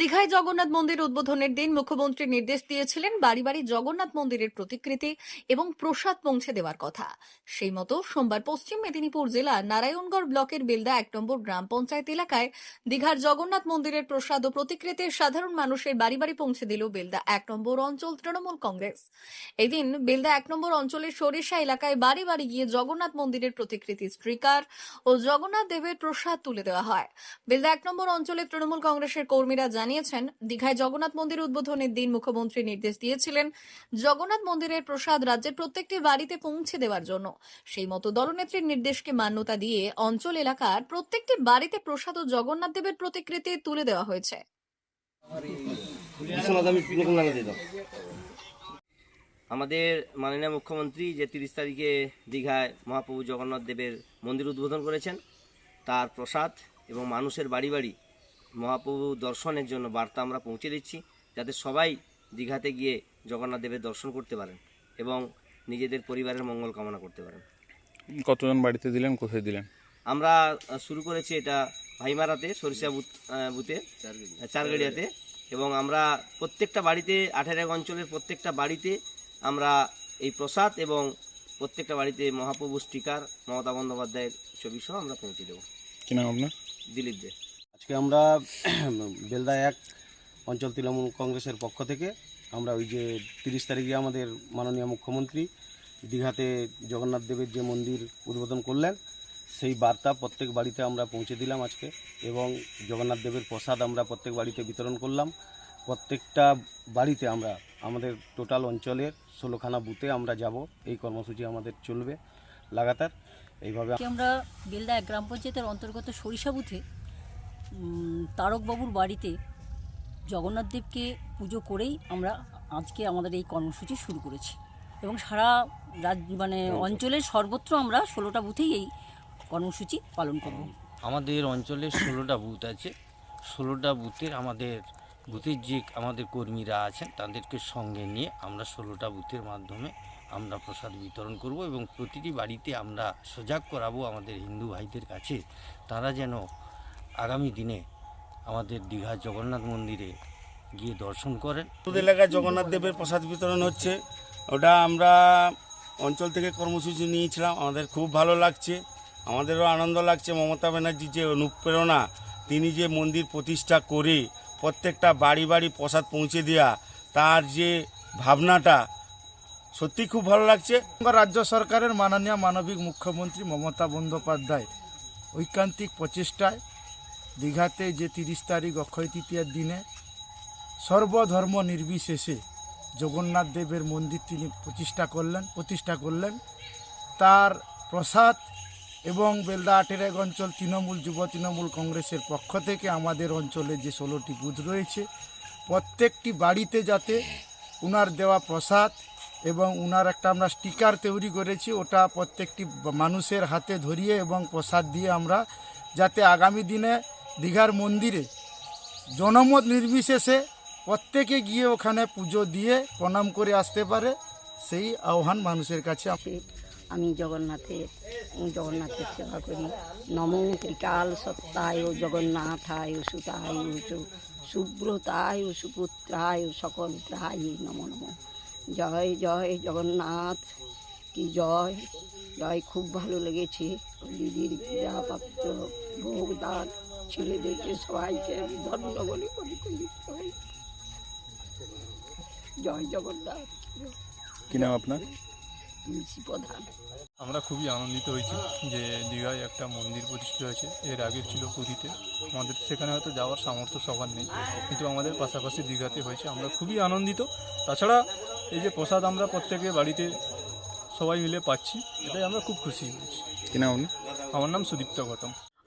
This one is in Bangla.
দীঘায় জগন্নাথ মন্দির উদ্বোধনের দিন মুখ্যমন্ত্রী নির্দেশ দিয়েছিলেন বাড়ি বাড়ি জগন্নাথ মন্দিরের প্রতিকৃতি এবং প্রসাদ পৌঁছে দেওয়ার কথা। সেই মতো সোমবার পশ্চিম মেদিনীপুর জেলার নারায়ণগড় ব্লকের বেলদা এক নম্বর গ্রাম পঞ্চায়েত এলাকায় দীঘার জগন্নাথ মন্দিরের প্রসাদ ও প্রতিকৃতি সাধারণ মানুষের বাড়ি বাড়ি পৌঁছে দিল বেলদা এক নম্বর অঞ্চল তৃণমূল কংগ্রেস। এদিন বেলদা এক নম্বর অঞ্চলের সরিষা এলাকায় বাড়ি বাড়ি গিয়ে জগন্নাথ মন্দিরের প্রতিকৃতি স্ট্রিকার ও জগন্নাথ দেবের প্রসাদ তুলে দেওয়া হয়। বেলদা এক নম্বর অঞ্চলের তৃণমূল কংগ্রেসের কর্মীরা জানিয়েছেন দীঘায় জগন্নাথ মন্দির উদ্বোধনের দিন মুখ্যমন্ত্রী নির্দেশ দিয়েছিলেন জগন্নাথ মন্দিরের প্রসাদ রাজ্যের প্রত্যেকটি বাড়িতে পৌঁছে দেওয়ার জন্য। সেই মতো দলনেত্রীর নির্দেশকে মান্যতা দিয়ে অঞ্চল এলাকার প্রত্যেকটি বাড়িতে প্রসাদ ও জগন্নাথ দেবের প্রতিকৃতি তুলে দেওয়া হয়েছে। আমাদের মাননীয় মুখ্যমন্ত্রী যে তিরিশ তারিখে দীঘায় মহাপ্রভু জগন্নাথ দেবের মন্দির উদ্বোধন করেছেন তার প্রসাদ এবং মানুষের বাড়ি বাড়ি মহাপ্রভু দর্শনের জন্য বার্তা আমরা পৌঁছে দিচ্ছি যাতে সবাই দীঘাতে গিয়ে জগন্নাথ দেবের দর্শন করতে পারেন এবং নিজেদের পরিবারের মঙ্গল কামনা করতে পারেন। কতজন বাড়িতে দিলেন কোথায় দিলেন? আমরা শুরু করেছি এটা ভাইমারাতে সরিষা বুথ বুথে চারগাড়িয়াতে। এবং আমরা প্রত্যেকটা বাড়িতে আঠেরাগ অঞ্চলের প্রত্যেকটা বাড়িতে আমরা এই প্রসাদ এবং প্রত্যেকটা বাড়িতে মহাপ্রভু স্টিকার মমতা বন্দ্যোপাধ্যায়ের ছবি সহ আমরা পৌঁছে দেবো। কি নাম আপনার? দিলীপ দে। আজকে আমরা বেলদা এক অঞ্চল তৃণমূল কংগ্রেসের পক্ষ থেকে আমরা ওই যে তিরিশ তারিখে আমাদের মাননীয় মুখ্যমন্ত্রী দীঘাতে জগন্নাথ দেবের যে মন্দির উদ্বোধন করলেন, সেই বার্তা প্রত্যেক বাড়িতে আমরা পৌঁছে দিলাম আজকে এবং জগন্নাথ দেবের প্রসাদ আমরা প্রত্যেক বাড়িতে বিতরণ করলাম। প্রত্যেকটা বাড়িতে আমরা, আমাদের টোটাল অঞ্চলের ষোলোখানা বুথে আমরা যাব, এই কর্মসূচি আমাদের চলবে লাগাতার। এইভাবে আমরা বেলদা গ্রাম পঞ্চায়েতের অন্তর্গত সরিষা বুথে তারকবাবুর বাড়িতে জগন্নাথদেবকে পুজো করেই আমরা আজকে আমাদের এই কর্মসূচি শুরু করেছি। এবং সারা রাজ মানে অঞ্চলের সর্বত্র আমরা ষোলোটা বুথেই এই কর্মসূচি পালন করব। আমাদের অঞ্চলে ষোলোটা বুথ আছে। ষোলোটা বুথের আমাদের বুথের যে আমাদের কর্মীরা আছেন তাদেরকে সঙ্গে নিয়ে আমরা ষোলোটা বুথের মাধ্যমে আমরা প্রসাদ বিতরণ করব এবং প্রতিটি বাড়িতে আমরা সজাগ করাবো আমাদের হিন্দু ভাইদের কাছে। তারা যেন আগামী দিনে আমাদের দীঘা জগন্নাথ মন্দিরে গিয়ে দর্শন করেন। আমাদের এলাকায় জগন্নাথ দেবের প্রসাদ বিতরণ হচ্ছে। ওটা আমরা অঞ্চল থেকে কর্মসূচি নিয়েছিলাম। আমাদের খুব ভালো লাগছে। আমাদেরও আনন্দ লাগছে। মমতা ব্যানার্জির যে অনুপ্রেরণা তিনি যে মন্দির প্রতিষ্ঠা করে প্রত্যেকটা বাড়ি বাড়ি প্রসাদ পৌঁছে দেওয়া তার যে ভাবনাটা সত্যি খুব ভালো লাগছে। রাজ্য সরকারের মাননীয় মানবিক মুখ্যমন্ত্রী মমতা বন্দ্যোপাধ্যায় ঐকান্তিক প্রচেষ্টায় দীঘাতে যে তিরিশ তারিখ অক্ষয় তৃতীয়ার দিনে সর্বধর্ম নির্বিশেষে জগন্নাথ দেবের মন্দির তিনি প্রতিষ্ঠা করলেন প্রতিষ্ঠা করলেন। তার প্রসাদ এবং বেলদা আটেরাগ অঞ্চল তৃণমূল, যুব তৃণমূল কংগ্রেসের পক্ষ থেকে আমাদের অঞ্চলে যে ষোলোটি বুথ রয়েছে, প্রত্যেকটি বাড়িতে যাতে উনার দেওয়া প্রসাদ এবং উনার একটা আমরা স্টিকার তৈরি করেছি, ওটা প্রত্যেকটি মানুষের হাতে ধরিয়ে এবং প্রসাদ দিয়ে আমরা যাতে আগামী দিনে দীঘার মন্দিরে। জনমত নির্বিশেষে প্রত্যেকে গিয়ে ওখানে পুজো দিয়ে প্রণাম করে আসতে পারে, সেই আহ্বান মানুষের কাছে আমি জগন্নাথের জগন্নাথের সেবা করি। নম ত্রিকাল সত্তায় ও জগন্নাথায় সুতায় সুব্রতায় সুপুত্রায় সকলত্রায় নম নম। জয় জয় জগন্নাথ কি জয়। জয়, খুব ভালো লেগেছে। দিদির পূজা, পাত্র, ভোগ, দান। ছেলেদেরকে সবাইকে আমি ধন্যবাদ করি করি সবাই। জয় জগন্নাথ। কি নাম আপনার? তুলসী প্রধান। আমরা খুবই আনন্দিত হয়েছি যে দীঘায় একটা মন্দির প্রতিষ্ঠিত হয়েছে। এর আগে ছিল পুরীতে। আমাদের সেখানে হয়তো যাওয়ার সামর্থ্য সবার নেই কিন্তু আমাদের পাশাপাশি দীঘাতে হয়েছে। আমরা খুবই আনন্দিত। তাছাড়া এই যে প্রসাদ আমরা প্রত্যেকে বাড়িতে সবাই মিলে পাচ্ছি এটাই আমরা খুব খুশি হয়েছি। কি নাম আমার নাম সুদীপ্ত গৌতম।